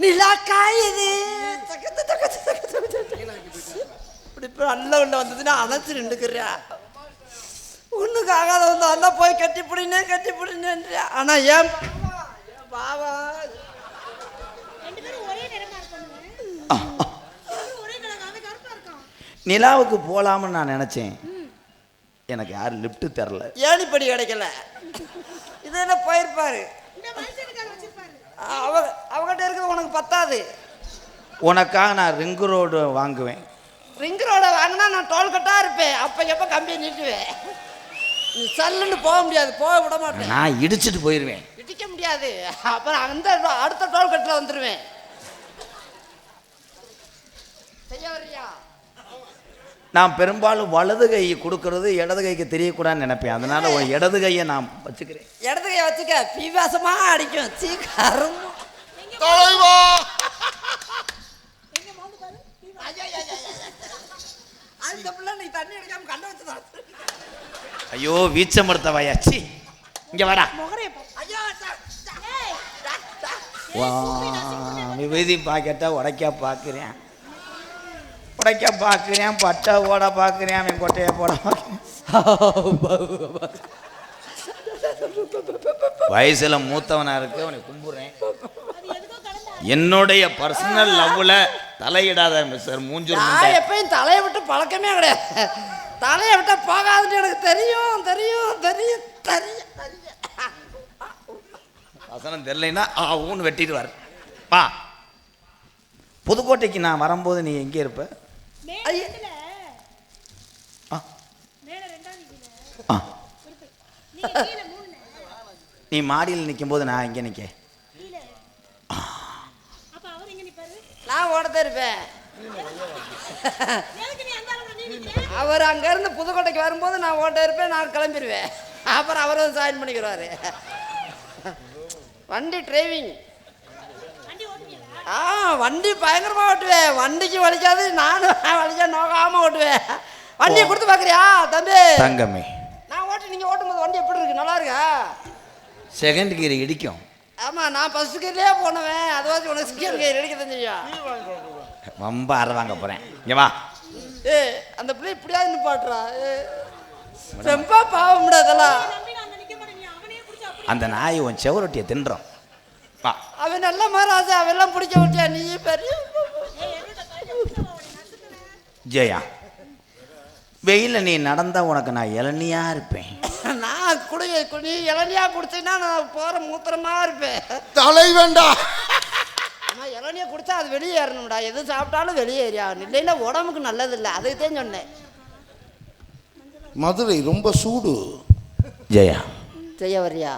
நிலா காயுது. இப்படி இப்போ நல்ல உள்ள வந்ததுன்னா அணைச்சு நின்றுக்கிறா ஒண்ணுக்கு ஆகாத வந்து போய் கட்டி பிடினே கட்டி பிடினேன்றா ஆனா ஏன்? பாவா, நிலாவுக்கு போகலாம்னு நான் நினச்சேன். எனக்கு யாரும் லிஃப்ட் தரல. ஏணிப்படி கிடைக்கல? இது என்ன போயிருப்பாரு அவ அவகிட்ட இருக்கிறது உனக்கு பத்தாது. உனக்காக நான் ரிங்கு ரோடு வாங்குவேன். ரிங் ரோட வாங்கினா நான் டோல்கட்டா இருப்பேன். அப்ப எப்ப கம்பியை நீட்டுவேன்? நீ சல்லுன்னு போக முடியாது. போக விட மாட்டேன். நான் இடிச்சிட்டு போயிடுவேன் இடிக்க முடியாது. அப்புறம் அந்த அடுத்த டோல்கட்டில் வந்துடுவேன் செய்ய வரியா நான் பெரும்பாலும் வலது கை கொடுக்கறது இடது கைக்கு தெரியக்கூடாதுன்னு நினைப்பேன். அதனால உன் இடது கையை நான் வச்சுக்கிறேன். இடது கையை வச்சுக்க பிவாசமா அடிக்கும். சீக்கிரம் ஐயோ வீச்சமடுத்த வாயாச்சி. இங்க வாடா விபூதி பாக்கெட்டை உடைக்க பார்க்குறேன். உடைக்க பார்க்குறேன் பட்டை ஓட பார்க்குறேன் அவன் கொட்டையை போட வயசுல மூத்தவனா இருக்கு அவனை கும்பிடுறேன். என்னுடைய பர்சனல் லவ்ல தலையிடாத மிஸ்டர் மூஞ்சூர் நான். எப்பயும் தலையை விட்டு பழக்கமே கிடையாது. தலையை விட்டா போகாதுன்னு எனக்கு தெரியும் தெரியும் தெரியும் தெரியும். வசனம் தெரியலைன்னா ஆ ஊன்னு வெட்டிடுவார். வா. புதுக்கோட்டைக்கு நான் வரும்போது நீ எங்கே இருப்ப? நீ மாடியில் நிற்கும்போது நான் இங்கே நிற்க நான் ஓடத்தான் இருப்பேன். எதுக்கு நீ அந்த அளவுல நீ நிக்கிற? அவர் அங்கேருந்து புதுக்கோட்டைக்கு வரும்போது நான் ஓட்ட இருப்பேன் நான் கிளம்பிடுவேன் அப்புறம் அவர் வந்து ஜாயின் பண்ணிக்கிறாரு. வண்டி டிரைவிங் ஆ வண்டி பயங்கரமாக ஓட்டுவேன் வண்டிக்கு வலிக்காது நானும் வலிக்க நோக்காமல் ஓட்டுவேன் வண்டியை கொடுத்து பார்க்குறியா தம்பி? தங்கமே. நான் ஓட்டி நீங்கள் ஓட்டும்போது வண்டி எப்படி இருக்கு? நல்லா இருக்கா? செகண்ட் கீரை இடிக்கும். ஆமாம் நான் ஃபஸ்ட்டு கீர்லேயே போனவன். அதுவாச்சும் உனக்கு செகண்ட் கீர் எடுக்க தெரிஞ்சியா ரொம்ப அற வாங்க போகிறேன் இங்கே வா. ஏ அந்த பிள்ளை இப்படியாவது நிப்பாட்டுறா. ரொம்ப புடிச்சு அப்படி அந்த நாய் உன் செவரொட்டியை தின்றோம். அவன் நல்ல மகாராஜா அவெல்லாம் பிடிக்க விட்டியா நீ பெரிய புடிச்சு ஜெயா வெயிலில் நீ நடந்தா உனக்கு நான் இளநியா இருப்பேன். நான் குடி நீ இளநியா குடிச்சீங்கன்னா நான் போகிற மூத்திரமா இருப்பேன். தலைவன்டா. ஆமா இளநியா குடிச்சா அது வெளியே ஏறணும்டா. எது சாப்பிட்டாலும் வெளியே ஏறியாகணும் இல்லைன்னா உடம்புக்கு நல்லது இல்லை அதுக்கு தான் சொன்னேன். மதுரை ரொம்ப சூடு. ஜெயா செய்ய வரியா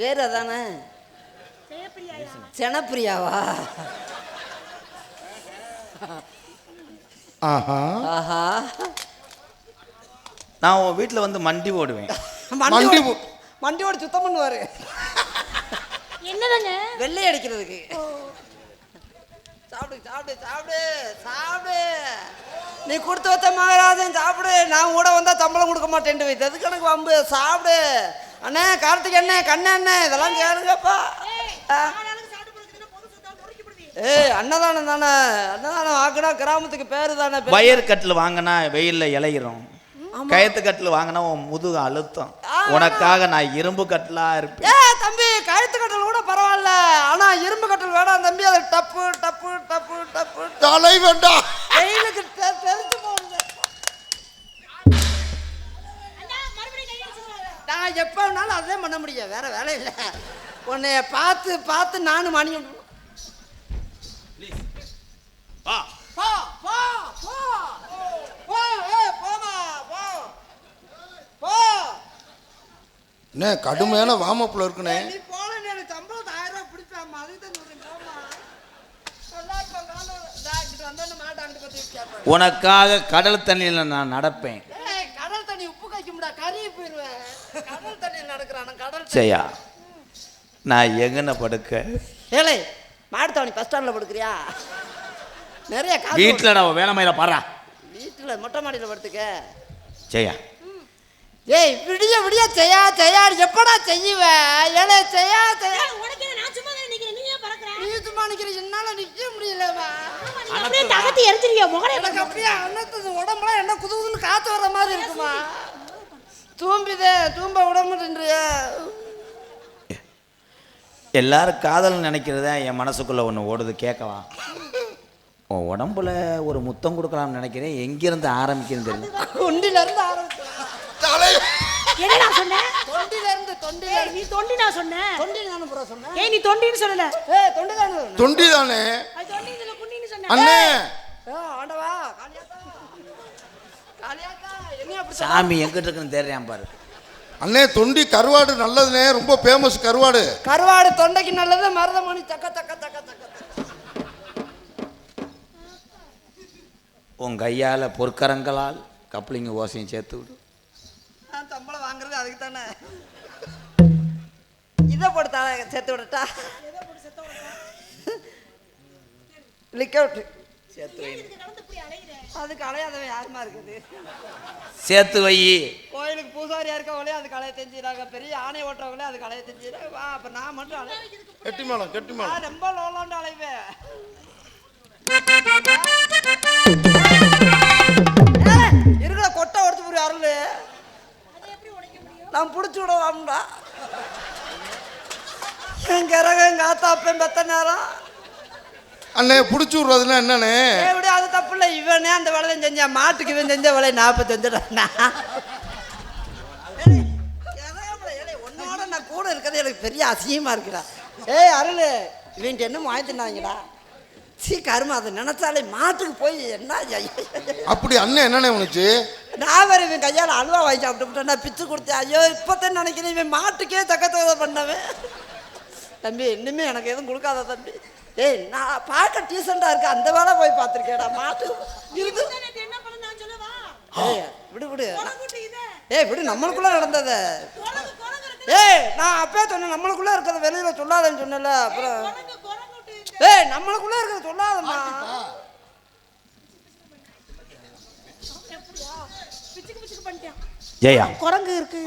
பேர் அதானே? செனப்பிரியாவா? ஆஹா. ஆஹா. நான் உன் வீட்டில் வந்து மண்டி ஓடுவேன். வண்டி ஓடி- வண்டி ஓடி சுத்தம் பண்ணுவாரு. என்னதாங்க? வெள்ளை அடிக்கிறதுக்கு. சாப்பிடு சாப்பிடு சாப்பிடு சாப்பிடு. நீ கொடுத்து வச்ச மகராஜன் சாப்பிடு. நான் கூட வந்தா சம்பளம் கொடுக்க மாட்டேன் எதுக்கு எனக்கு வம்பு? சாப்பிடு. அண்ணே கார்த்திக் அண்ணே கண்ணே அண்ணே இதெல்லாம் கேளுங்கப்பா. ஏய் அன்னதானம் தானே அன்னதானம் வாக்குனா கிராமத்துக்கு பேரு தானே வயர் கட்டில் வாங்கினா வெயிலில் இலையிறோம் கயத்து கட்டில் வாங்கினா உன் முதுகு அழுத்தம். உனக்காக நான் இரும்பு கட்டிலாக இருப்பேன். ஏ தம்பி கழுத்து கட்டல் கூட பரவாயில்ல. ஆனா இரும்பு கட்டல் வேணாம் தம்பி. அது டப்பு டப்பு டப்பு டப்பு. தலைவன்டா வெயிலுக்கு தெ- தெரிஞ்சு நான் எப்போ வேணாலும் அதே பண்ண முடியும் வேற வேலை இல்லை. உன்னைய பார்த்து பார்த்து நானும் மணி வா போ. போ போ போ. ஏ போமா போ. போ. என்ன கடுமையான வாமப்புல இருக்குனே. நீ போல எனக்கு சம்பளத்தை ஆயிரம் ரூபாய் பிடிப்பாமா அதுக்கு தான் சொல்றேன் போமா. மாட்டாங்கிட்டு பற்றி கேட்பேன் உனக்காக கடல் தண்ணியில் நான் நடப்பேன் ஏய், கடல் தண்ணி உப்பு கைக்கும்டா கறி போயிடுவேன் கடல் தண்ணியில் ஜெயா நான் எங்கன படுக்க? ஏலே மாட்டுத்தாவணி பஸ் ஸ்டாண்டில் படுக்கிறியா? நிறைய வீட்டில் நான் வேலைமையில பாடுறா. வீட்டில் மொட்டை மாடியில் படுத்துக்க. ஜெயா ஏய் விடிய விடிய செய்யா செய்யா எப்படா செய்வ? ஏலே செய்யா செய்யா நான் சும்மா நிக்கிற என்னால நிக்க முடியலமா நீ அப்படியே தகத்தி எரிஞ்சிருக்கிய முகரே எனக்கு அப்படியே அன்னத்து உடம்புலாம் என்ன குது குதுன்னு காத்து வர்ற மாதிரி இருக்குமா? தூம்பிதே தூம்ப விட மாட்டேன்றிய எல்லாரும் காதல் நினைக்கிறத என் மனசுக்குள்ள ஒன்று ஓடுது கேட்கவா? உன் உடம்புல ஒரு முத்தம் கொடுக்கலாம்னு நினைக்கிறேன். எங்கிருந்து ஆரம்பிக்கிறது தெரியல. தொண்டில இருந்து ஆரம்பிச்சு. தலைவன் என்ன நான் சொன்னேன் தொண்டில இருந்து தொண்டில ஏய், நீ தொண்டி நான் சொன்னேன் தொண்டி சொன்னேன் ஏய் நீ தொண்டின்னு சொல்லல. ஏ தொண்டி தானே சொன்னேன் தொண்டி தானே அது தொண்டி இதுல புண்ணின்னு சொன்னேன் அண்ணே! ஏ ஆண்டவா காளியாத்தா காளியாத்தா என்ன அப்படி சொன்ன? சாமி எங்கிட்ட இருக்குன்னு தெரியாம பாரு. அண்ணே தொண்டி கருவாடு நல்லதுண்ணே ரொம்ப ஃபேமஸ் கருவாடு. கருவாடு தொண்டைக்கு நல்லது மருதமணி தக்க தக்க தக்க தக்க உன் கையால் பொற்கரங்களால் கப்ளிங்க ஓசையும் சேர்த்து விடு. நான் சம்பளம் வாங்குறது அதுக்கு தானே. இதை போட்டு தலை சேர்த்து விடட்டா? லிக் அவுட் சேர்த்து வை. அதுக்கு அலையாதவன் யாருமா இருக்குது? சேர்த்து வை. கோயிலுக்கு பூசாரியா இருக்கவங்களே அதுக்கு அலைய தெரிஞ்சுக்கிறாங்க. பெரிய ஆணை ஓட்டுறவங்களே அதுக்கு அலைய தெரிஞ்சுக்கிறாங்க. வா அப்ப நான் மட்டும் அலை கெட்டி மேளம் கெட்டி மேளம். ரொம்ப லோலாண்டு அலைவேன் இருக்கிற கொட்டை ஒருத்து புரிய அருள். நான் பிடிச்சி விடலாம்டா. என் கரகம் எங்க ஆத்தா அப்பன் பெத்த நேரம். அண்ணே பிடிச்சி விட்றதுன்னா என்னண்ணே? எப்படி அது தப்பு இல்லை இவனே அந்த வேலையை செஞ்சான் மாட்டுக்கு இவன் செஞ்ச வேலையை நாற்பத்தஞ்சுடா உன்னோட நான் கூட இருக்கிறது எனக்கு பெரிய அசிங்கமா இருக்குடா. ஏய் அருள் இவன்ட்டு என்ன வாங்கினாங்கடா சீ கருமா அதை நினைச்சாலே மாட்டுக்கு போய் என்ன. அப்படி அண்ணன் என்னண்ணே உனச்சு நான் வேற இவன் கையால் அல்வா வாங்கி சாப்பிட்டு நான் பிச்சு கொடுத்தேன். ஐயோ இப்போத்தான் நினைக்கிறேன்? இவன் மாட்டுக்கே தக்க தக்க பண்ணவன். தம்பி இன்னுமே எனக்கு எதுவும் கொடுக்காத தம்பி. ஏய் நான் பார்க்க டீசெண்டாக இருக்கு அந்த வேலை போய் பார்த்துருக்கேடா மாட்டு. ஏய் விடு விடு. ஏய் விடு நம்மளுக்குள்ள நடந்தது. குரங்கு குரங்கு இருக்கு ஏய் நான் அப்பவே சொன்னேன் நம்மளுக்குள்ள இருக்கிறத வெளியில சொல்லாதேன்னு சொன்னல அப்புறம். இருக்கு ஏய் நம்மளுக்குள்ள இருக்கிறத சொல்லாதம்மா. பிச்சுக்கு பிச்சுக்கு பண்ணிட்டான் ஜெயா. குரங்கு இருக்கு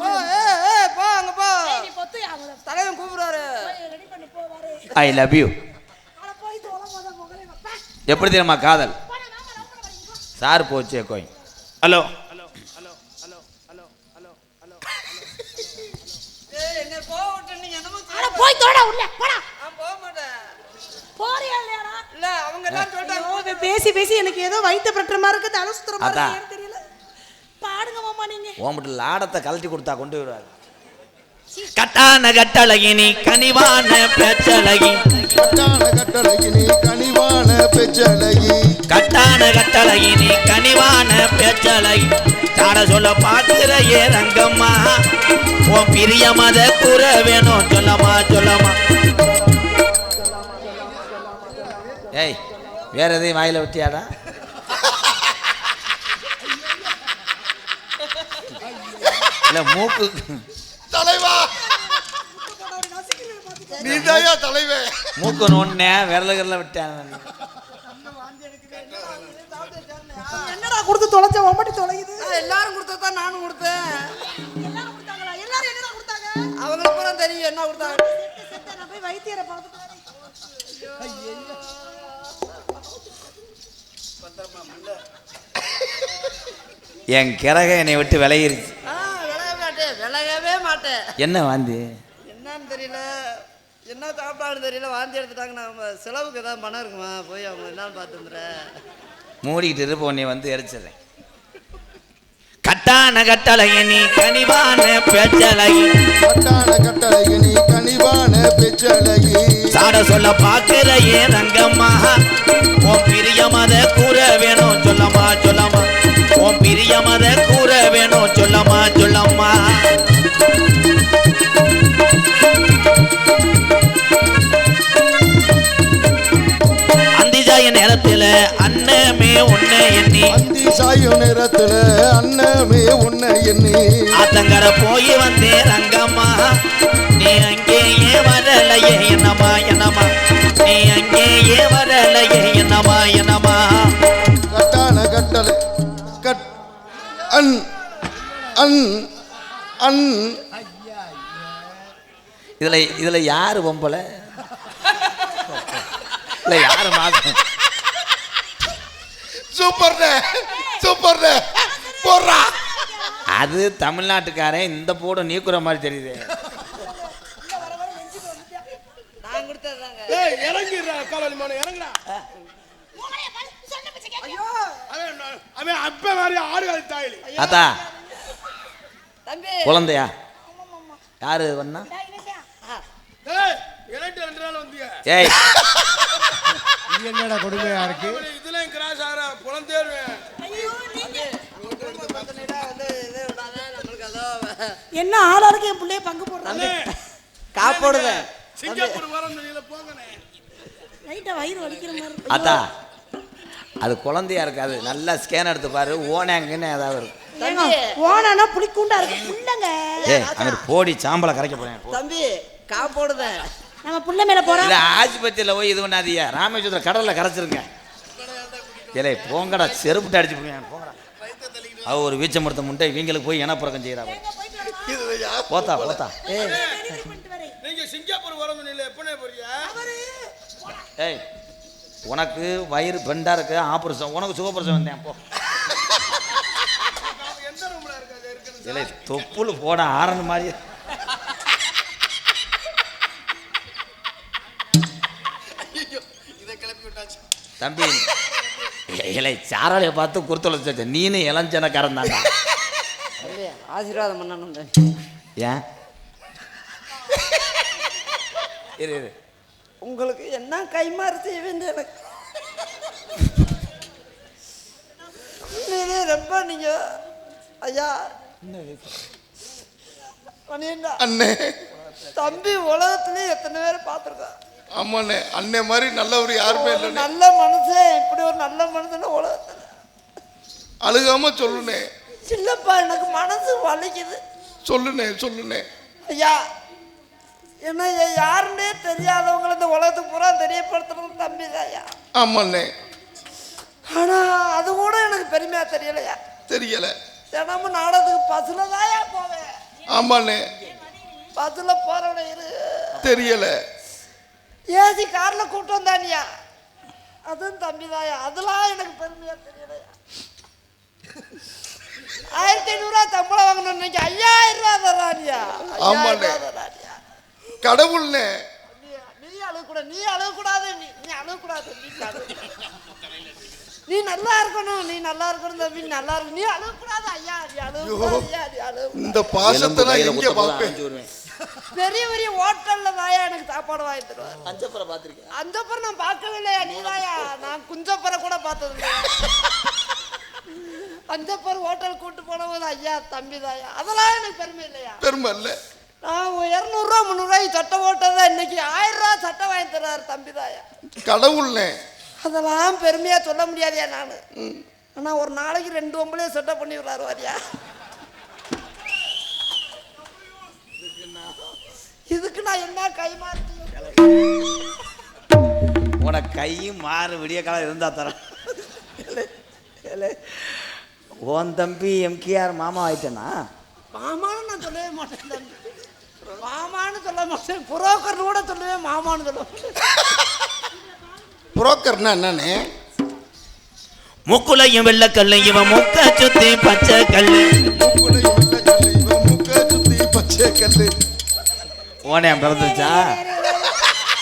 போ அங்க போ. தலைவன் கூப்பிடுறாரு. ஐ லவ் யூ அட போய் தோல போத முகரே வப்பா எப்படி தெரியுமா காதல். சார் போச்சே கோய். ஹலோ. போய் தோடா உள்ள போடா. போறியா இல்ல அவங்க எல்லாம் பேசி பேசி எனக்கு ஏதோ வயித்த பிரட்டுற மாதிரி இருக்கு. தலை சுத்துற மாதிரி தெரியல. பாடுங்க மாமா நீங்க. ஓம்பிட்டு லாடத்தை கழட்டி கொடுத்தா கொண்டு வருவார். கட்டான கட்டழகினி கனிவான பேச்சழகி. கட்டான கட்டழகினி பெச்சழகி கட்டான கட்டழகினி கனிவான பேச்சழகி சாட சொல்ல பாக்குற ஏ ரங்கம்மா. உன் பிரிய மத கூற வேணும். சொல்லமா சொல்லமா ஏய் வேற எதையும் வாயில விட்டியாடா இல்ல மூக்கு. தலைவா. நீ தாயா தலைவன் மூக்கு நோண்ணே விரல விரல விட்டேன். என்னடா கொடுத்து தொலைச்ச? ஒம்பட்டி ஆ, எல்லாரும் கொடுத்ததான் நானும் கொடுத்தேன். எல்லாரும் கொடுத்தாங்களா? எல்லாரும் என்னடா கொடுத்தாங்க? அவங்களுக்கு பூரா தெரியும் என்ன கொடுத்தாங்க. செத்த நான் போய் வைத்தியரை வரேன். என் கிறக என்னை விட்டு விலகிருச்சு. ஆ விலக மாட்டேன். விலகவே மாட்டேன். என்ன வாந்தி? என்னன்னு தெரியல. என்ன சாப்பிட்டான்னு தெரியல வாந்தி எடுத்துட்டாங்க. நம்ம செலவுக்கு ஏதாவது பணம் இருக்குமா? போய் அவங்க என்னன்னு பார்த்து வந்துடுறேன் மூடிக்கிட்டு இருப்ப உன்னை வந்து எரிச்சிடுறேன். கட்டான கட்டழகினி கனிவான பேச்சழகி கட்டான கட்டழகினி கனிவான பெச்சழகி சாட சொல்ல பாக்குற ஏன் ரங்கம்மா. உன் பிரிய எண்ணி. அந்தி சாயும் நேரத்துல அன்னமே உன்னை எண்ணி. ஆத்தங்கர போய் வந்தேன் ரங்கம்மா. நீ அங்கேயே வரலையே என்னமா என்னமா நீ அங்கேயே வரலையே என்னமா என்னமா கட்டான கட்டளை. கட். அன். அன். அன். இதுல இதுல யாரு பொம்பளை? இல்ல யாரு மாசம் சூப்பர்ண்ணே சூப்பர்ண்ணே. போடுறா. அது தமிழ்நாட்டுக்காரன் இந்த போட நீக்குற மாதிரி தெரியுது. நான் கொடுத்ததாங்க ஏய் இறங்கிடுறா காலாளி மானே இறங்குடா அவன் அப்ப மாதிரி ஆடு காலி தாயலி. தாத்தா. தம்பி. குழந்தையா? யாரு வண்ணா டேய், இவன்தான். ஏய் என்னடா கொடுமையா இருக்கு? அதோ என்ன ஆளாளுக்கு என் பிள்ளைய பங்கு போடுறாங்க? காப்போடுவேன் சிங்கப்பூர் வர முடியல போங்கண்ணே லைட்டா வயிறு வலிக்கிற மாதிரி இருக்கு. அத்தா அது குழந்தையா இருக்காது. நல்லா ஸ்கேன் எடுத்து பாரு. ஓனாங்கன்னு ஏதாவது இருக்கும் ஓனானா புளிக்கூண்டா இருக்கு. புள்ளங்க. ஏய் போடி சாம்பலை கரைக்க போறேன். தம்பி காப்போடுவேன் நம்ம புள்ள மேல போறோம் இல்ல ஆஸ்பத்திரியில் போய் இது பண்ணாதீங்க. ராமேஸ்வரத்தில் கடலில் கரைச்சிருங்க. ஏலே போங்கடா செருப்புட்டு அடிச்சு போங்க போங்கடா. அவ ஒரு வீச்ச மருத்துவ முட்டை இவங்களுக்கு போய் இனப்புறக்கம் செய்கிறாங்க போத்தா போத்தா. சிங்கப்பூர் எப்பனே போறியா? ஏய் உனக்கு வயிறு பெண்டா இருக்கு ஆபரேஷன் உனக்கு சுகப்பிரசவம் வந்தேன் போ. இல்லை தொப்புள் போட ஆரஞ்சு மாதிரி. தம்பி இலை சாராளியை பார்த்து குறுத்தொலை நீனு இளஞ்சனக்காரன் தம்பி ஆசீர்வாதம் பண்ணணும் ஏன்? இரு இரு. உங்களுக்கு என்ன கைமாறு செய்ய வேண்டிய எனக்கு ரொம்ப நீங்க ஐயா. அண்ணே. தம்பி உலகத்திலே எத்தனை பேர் பார்த்துருக்கோம் ஆமாண்ணே அண்ணே மாதிரி நல்லவர் யாருமே இல்லைண்ணே. நல்ல மனுஷன் இப்படி ஒரு நல்ல மனுஷன் உலகத்துல. அழுகாம சொல்லுண்ணே. இல்லப்பா எனக்கு மனசு வலிக்குது. சொல்லுண்ணே சொல்லுண்ணே. ஐயா என்ன யாருன்னே தெரியாதவங்களை இந்த உலகத்துக்கு பூரா தெரியப்படுத்துறது தம்பி ஐயா. ஆமாண்ணே. ஆனா அது கூட எனக்கு பெருமையா தெரியலையா? தெரியல. தினமும் நாடகத்துக்கு பஸ்ல தாயா போவேன். ஆமாண்ணே. பஸ்ல போறவன இரு. தெரியல. ஏசி கார்ல கூட்டம் தானியா அதுவும் தம்பி தாயா அதெல்லாம் எனக்கு பெருமையா தெரியலையா ஆயிரத்தி ஐநூறுரூவா சம்பளம் வாங்கணும் இன்னைக்கு ஐயாயிரம் ரூபா தரானியா? ஆமாண்ணே. கடவுள்ண்ணே. நீ- நீ அழுகக்கூடாது நீ அழுகக்கூடாது. நீ நீ அழுகக்கூடாது. நீ அழுக நீ நல்லா இருக்கணும். நீ நல்லா இருக்கணும் தம்பி. நல்லா இருக்கணும். நீ அழுகக்கூடாது. ஐயா நீ அழுகக்கூடாது. ஐயா. நீ அழுக இந்த பாசத்தை நான் எங்க பார்ப்பேன்? பெரிய பெரிய ஹோட்டல்ல தாயா எனக்கு சாப்பாடு வாங்கி தருவார். அஞ்சப்பரை பார்த்துருக்கேன் அந்தப்புறம் நான் பார்க்கவே இல்லையா நீ தாயா? நான் குஞ்சப்பரை கூட பார்த்தது இல்லையா அஞ்சப்பர் ஹோட்டல் கூட்டு போனவங்க ஐயா தம்பி தாயா அதெல்லாம் எனக்கு பெருமை இல்லையா? பெருமை இல்லை. நான் இரநூறுவா முந்நூறுவாய்க்கு சட்டை போட்டதை இன்னைக்கு ஆயிரம் ரூபா சட்டை வாங்கி தர்றாரு தம்பி தாயா. கடவுள்ண்ணே அதெல்லாம் பெருமையா சொல்ல முடியாதியா நான். ஆனா ஒரு நாளைக்கு ரெண்டு ஒம்பளையே செட்டப் பண்ணி விடுறாரு வாரியா. இதுக்கு நான் என்ன கை மாற்றி உனக்கு கையும் மாறு விடிய காலம் இருந்தா தரேன். உன் தம்பி எம்கேஆர் மாமா ஆயிட்டனா? மாமான்னு நான் சொல்லவே மாட்டேன் தம்பி. மாமான்னு சொல்ல மாட்டேன். புரோக்கர்னு கூட சொல்லவே மாமான்னு சொல்ல மாட்டேன். புரோக்கர்னா என்னண்ணே முக்குலையும் வெள்ளக்கல்லு இவன் முக்க சுத்தி பச்சை கல்லு. மூக்குல இவன் கல்லு, இவன் மூக்க சுத்தி பச்சை கல்லு. ஓனே பிறந்துச்சா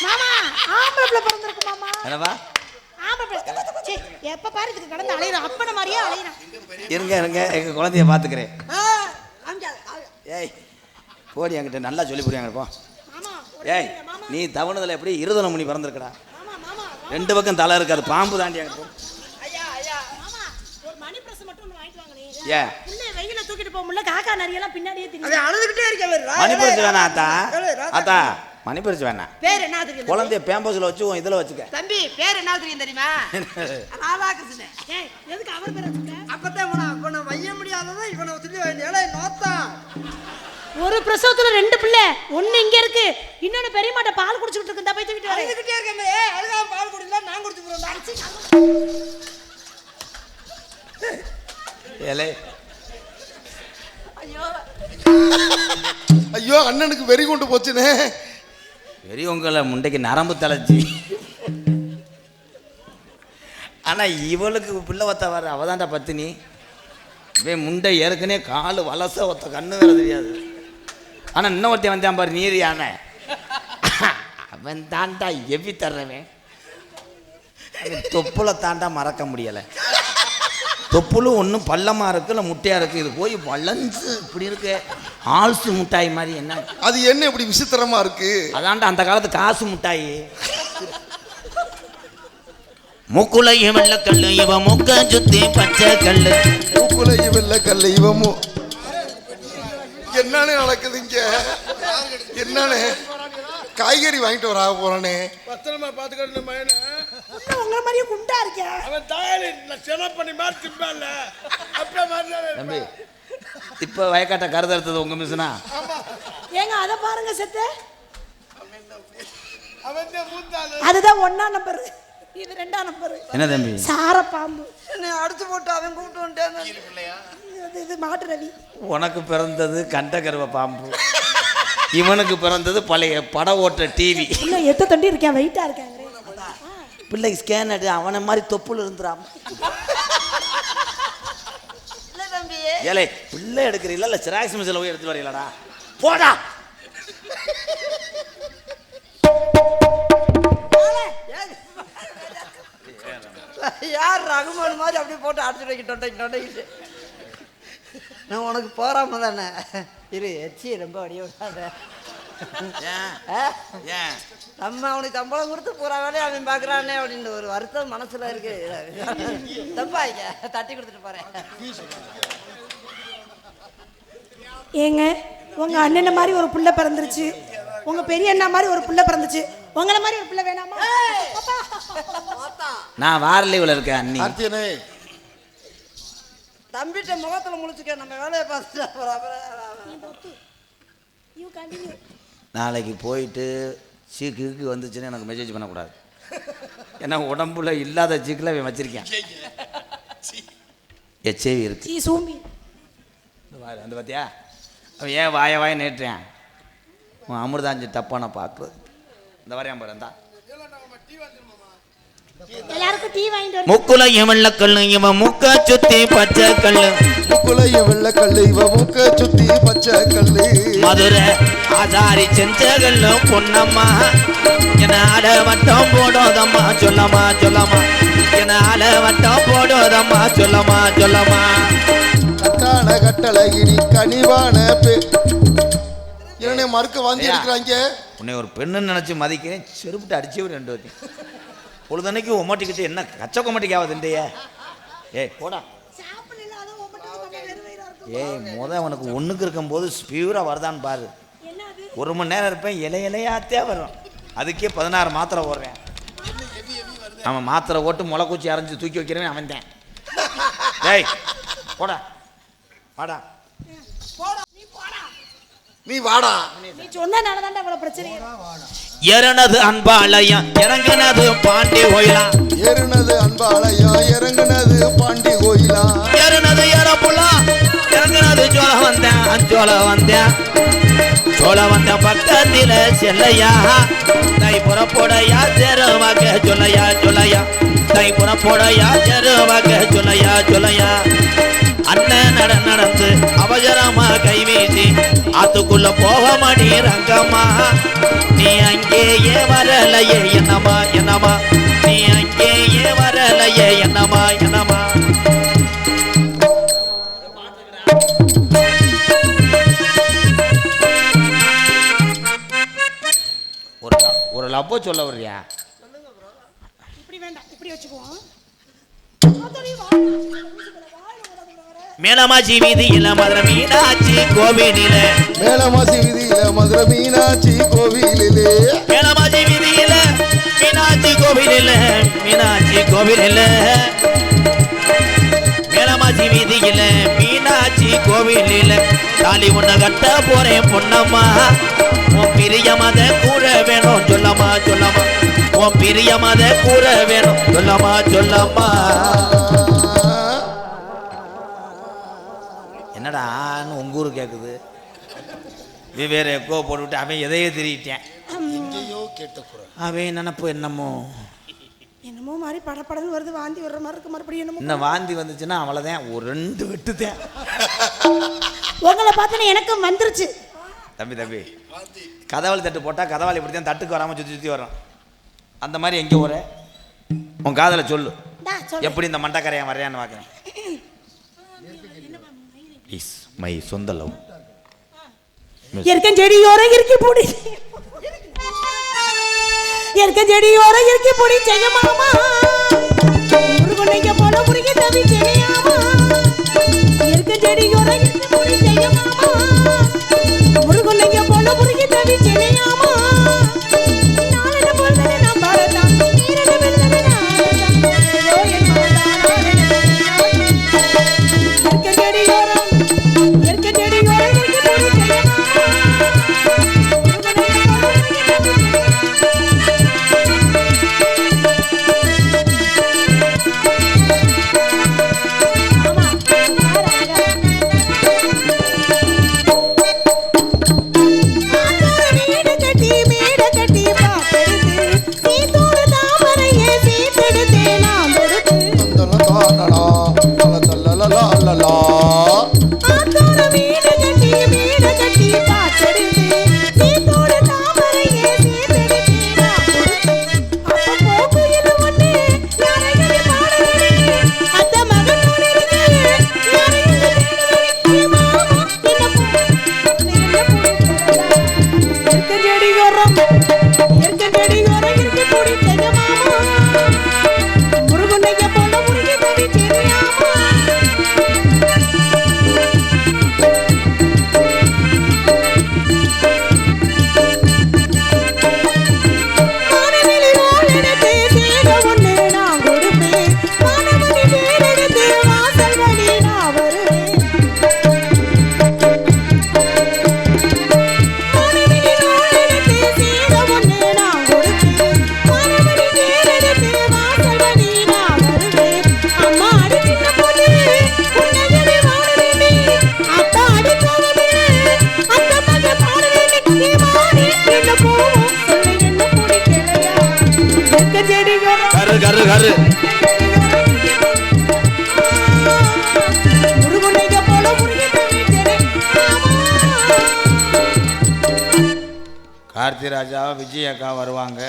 மாமா ஆம்பளை பிள்ளை பிறந்திருக்கு மாமா. என்னவா ஆம்பளை பிள்ளை சீ, எப்ப பாரு இதுக்கு கடந்து அலையிறான் அப்பன மாதிரியே அலையிறான் இருங்க இருங்க எங்க குழந்தைய பாத்துக்கிறேன். ஏய் போடி என்கிட்ட நல்லா சொல்லி புரியாங்க போ. மாமா ஏய் நீ தவணுதல எப்படி பிறந்திருக்கடா? மாமா மாமா ரெண்டு பக்கம் தலை இருக்காது பாம்பு தாண்டி அங்க போ ஐயா ஐயா மாமா ஒரு மணி பிரஸ் மட்டும் ஒன்று வாங்கிட்டு வாங்க நீ ஏன் புள்ள வெயில தூக்கிட்டு போக முடியல காக்கா நரியெல்லாம் பின்னாடியே அவன் தின்னு அழுதுகிட்டே இருக்கேன் மணி பரிசு வேணாம் ஆத்தா. ஆத்தா மணி பரிசு வேணாம். பேர் என்ன தெரியும்? குழந்தைய பேம்பஸ்ல வச்சு உன் இதுல வச்சுக்க. தம்பி பேர் என்ன தெரியும் தெரியுமா? ராதாகிருஷ்ணன். ஏய் எதுக்கு அவர் பேர் அப்பதான் இவனை இவனை வைய முடியாததான் இவனை சொல்லி ஏழை நோத்தா. ஒரு பிரசவத்துல ரெண்டு பிள்ளை ஒண்ணு இங்க இருக்கு. இன்னொன்னு பெரியமாட்ட பால் குடிச்சுக்கிட்டு இருக்கு இந்த போய் தூக்கிட்டு வரேன். அழுகாம பால் குடிக்கல நான் குடிச்சு போறேன் ஏலே. ஐயோ. ஐயோ அண்ணனுக்கு வெறி கொண்டு போச்சுனே. பெரியவங்கள முண்டைக்கு நரம்பு தலைச்சி ஆனா இவளுக்கு பிள்ளை ஒத்த வர அவதான்டா பத்தினி. இவன் முண்டை ஏற்கனவே காலு வலச ஒத்த கண்ணு வேற தெரியாது. ஆனா இன்னும் ஒருத்தன் வந்தான் பாரு நீர் யானை. அவன் தாண்டா எவி தர்றவன். அவன் தொப்புல தாண்டா மறக்க முடியலை. தொப்புலும் ஒன்றும் பள்ளமா இருக்கு இல்லை முட்டையா இருக்கு இது போய் வளைஞ்சு இப்படி இருக்கு. ஆல்சு முட்டாய் மாதிரி என்ன? அது என்ன இப்படி விசித்திரமா இருக்கு? அதான்டா அந்த காலத்து காசு முட்டாய். மூக்குலையும் வெள்ளக்கல்லு இவ மூக்க சுத்தி பச்சை கல்லு. மூக்குல வெள்ள கல்ல இவமோ என்னன்னு நடக்குது இங்க? என்னன்னு காய்கறி வாங்கிட்டு வர போறானே. பத்திரமா பாத்துக்கிட்டு மயனை உங்களை மாதிரியே குண்டா இருக்கேன் அவன் தாயாளி சில பண்ணி மாதிரி திம்பான்ல. அப்படியே மாதிரி தம்பி இப்போ வயக்காட்ட கருதறுத்தது உங்க மிஸ்னா? ஏங்க அதை பாருங்க செத்த. அதுதான் ஒண்ணா நம்பர் இது ரெண்டாம் நம்பர் என்ன தம்பி? சார பாம்பு. என்னை அடிச்சு போட்டு அவன் கூப்பிட்டு வந்துட்டான் இது- இது மாட்டு ரவி. உனக்கு பிறந்தது கண்டகர்வ பாம்பு. இவனுக்கு பிறந்தது பழைய பட ஓட்ட டிவி இன்னும் எத்த தண்டி இருக்கேன் வெயிட்டா இருக்காங்க பிள்ளை ஸ்கேன் அடி அவனை மாதிரி இல்லை தம்பி. ஏலே பிள்ளை எடுக்கிறீங்களா இல்லை சிராக்ஸ் மிஷில் போய் எடுத்துட்டு வரீங்களாடா போடா. யார் ரகுமான் மாதிரி அப்படியே போட்டு அடிச்சு வைக்க தொண்டை தொண்டைக்கிட்டு நான் உனக்கு போறாம தானே? இரு எச்சி ரொம்ப அடிய விடாத. நம்ம அவனுக்கு சம்பளம் கொடுத்து பூரா வேலையை அவன் பார்க்குறானே அப்படின்ற ஒரு வருத்தம் மனசுல இருக்கு. தப்பாய்க்க தட்டி கொடுத்துட்டு போறேன். ஏங்க உங்க அண்ணனை மாதிரி ஒரு புள்ள பிறந்துருச்சு. உங்க பெரிய அண்ணா மாதிரி ஒரு புள்ள பிறந்துச்சு. உங்களை மாதிரி ஒரு புள்ள வேணாமா. நான் வார லீவில் இருக்கேன் அண்ணி. தம்பிட்ட முகத்துல முழிச்சுக்க நம்ம வேலையை பார்த்துட்டு. நாளைக்கு போயிட்டு சீக்கு வந்துச்சுன்னு எனக்கு மெசேஜ் பண்ணக்கூடாது. ஏன்னா உடம்புல இல்லாத சீக்கில் அவன் வச்சிருக்கேன். எச்ஐவி இருக்கு. சீ சூம்பி அந்த பார்த்தியா அவன் ஏன் வாய வாய உன் அமிர்தாஞ்சி தப்பான பார்க்குறது. இந்த வரையான் பாரு இந்தா. எல்லாருக்கும் டீ வாங்கிட்டு முக்குலையும் வெள்ளக்கல்லு இவன் முக்க சுத்தி பச்சை கல்லு. மூக்குல வெள்ள கல்லு இவ மூக்க சுத்தி பச்சை கல்லு. மதுரை ஆசாரி செஞ்சகல்லு பொன்னம்மா. என அட வட்டம் போடோதம்மா சொல்லம்மா சொல்லம்மா. என அட வட்டம் போடோதம்மா சொல்லம்மா சொல்லம்மா. கட்டான கட்டளை இனி கனிவான பே என்ன மறுக்க வாந்தி ஐயா. எடுக்கிறாங்க? உன்னை ஒரு பெண்ணுன்னு நினச்சி மதிக்கிறேன். செருப்பிட்டு அடிச்சு ஒரு ரெண்டு வாட்டி. பொழுதன்னைக்கு உமட்டிக்கிட்டு என்ன கச்ச கொமட்டிக்கு ஆகுதுண்டையே ஏய் போடா. ஏய் முத அவனுக்கு ஒன்றுக்கு இருக்கும்போது ஸ்பியூராக வருதான்னு பாரு. ஒரு மணி நேரம் இருப்பேன் இலை இலையாத்தே வரும். அதுக்கே பதினாறு மாத்திரை ஓடுறேன் அவன் மாத்திரை ஓட்டு முளைக்குச்சி அரைஞ்சு தூக்கி வைக்கிறவன் அவன் தான் டேய் போடா. வாடா. நீ வாடா. நீ சொன்னனால தான் பிரச்சனை எறனது அன்பாலயம் இறங்கினது பாண்டி கோயிலா? ஏறுனது அன்பாலயம் இறங்குனது பாண்டி கோயிலா? எறனது எறப்புலா இறங்கினது சோழ வந்தேன் சோழ வந்தேன் சோழ வந்த பக்கத்தில செல்லையா? தை புறப்போடையா தெருவாக்க சொல்லையா சொல்லையா? தை புறப்போடையா தெருவாக்க சொல்லையா சொல்லையா? அண்ணன் நட நடந்து அவசரமா கைவீசி அதுக்குள்ள போக மணி ரங்கம்மா. நீ அங்கேயே வரலையே என்னமா என்னமா நீ அங்கேயே வரலையே என்னமா என்னமா ஒரு ல- சொல்ல வர்றியா? இப்படி வேண்டாம் இப்படி வச்சுக்குவோம். மேலமாச்சி வீதியில மதுரை மீனாட்சி கோவிலில. மேலமாசி வீதியில மதுரை மீனாட்சி கோவிலிலே. மேலமாச்சி வீதியில மீனாட்சி கோவிலில மீனாட்சி கோவிலில. மேலமாச்சி வீதியில மீனாட்சி கோவிலில. தாலி உன்னை கட்ட போறேன் பொன்னம்மா. உன் பிரியமத கூற வேணும் சொல்லம்மா சொல்லம்மா. உன் பிரியமத கூற வேணும் சொல்லம்மா சொல்லம்மா. என்னடா உங்க ஊரு கேக்குது. வெவ்வேறு எக்கோ போட்டுவிட்டு அவன் எதையோ திரிட்டேன் எங்கேயோ கேட்ட குரல். அவன் நினப்பு என்னமோ? என்னமோ மாதிரி படப்படன்னு வருது வாந்தி வர்ற மாதிரி இருக்கு மறுபடியும் என்னமோ இன்னும் வாந்தி வந்துச்சுன்னா அவ்வளோதான் ஒரு ரெண்டு வெட்டுத்தேன் உங்களை பார்த்தோன்னே எனக்கும் வந்துருச்சு. தம்பி தம்பி. கதவாளி தட்டு போட்டால் கதவாளி இப்படி தான் தட்டுக்கு வராமல் சுற்றி சுற்றி வரும். அந்த மாதிரி எங்கே போகிற உன் காதலை சொல்லு. டா, சொல்லு. எப்படி இந்த மண்டக்கரையான் வரையான்னு பார்க்குறேன் இஸ் மை சொந்த லவ் எருக்கன் செடியோர இறுக்கி பூடி எருக்கன் செடியோர இறுக்கி பூடி செய்ய மாமா முருகனைக்க போல முருகி தவி செய்யாமா எருக்கன் செடியோர இறுக்கி பூடி செய்ய மாமா முருகனைக்க போல முருகி தவி செய்யாமா விஜய் அக்கா வருவாங்க.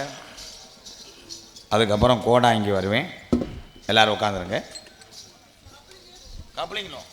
அதுக்கப்புறம் கோடா இங்கே வருவேன். எல்லாரும் உட்காந்துருங்க கப்ளிங்களும்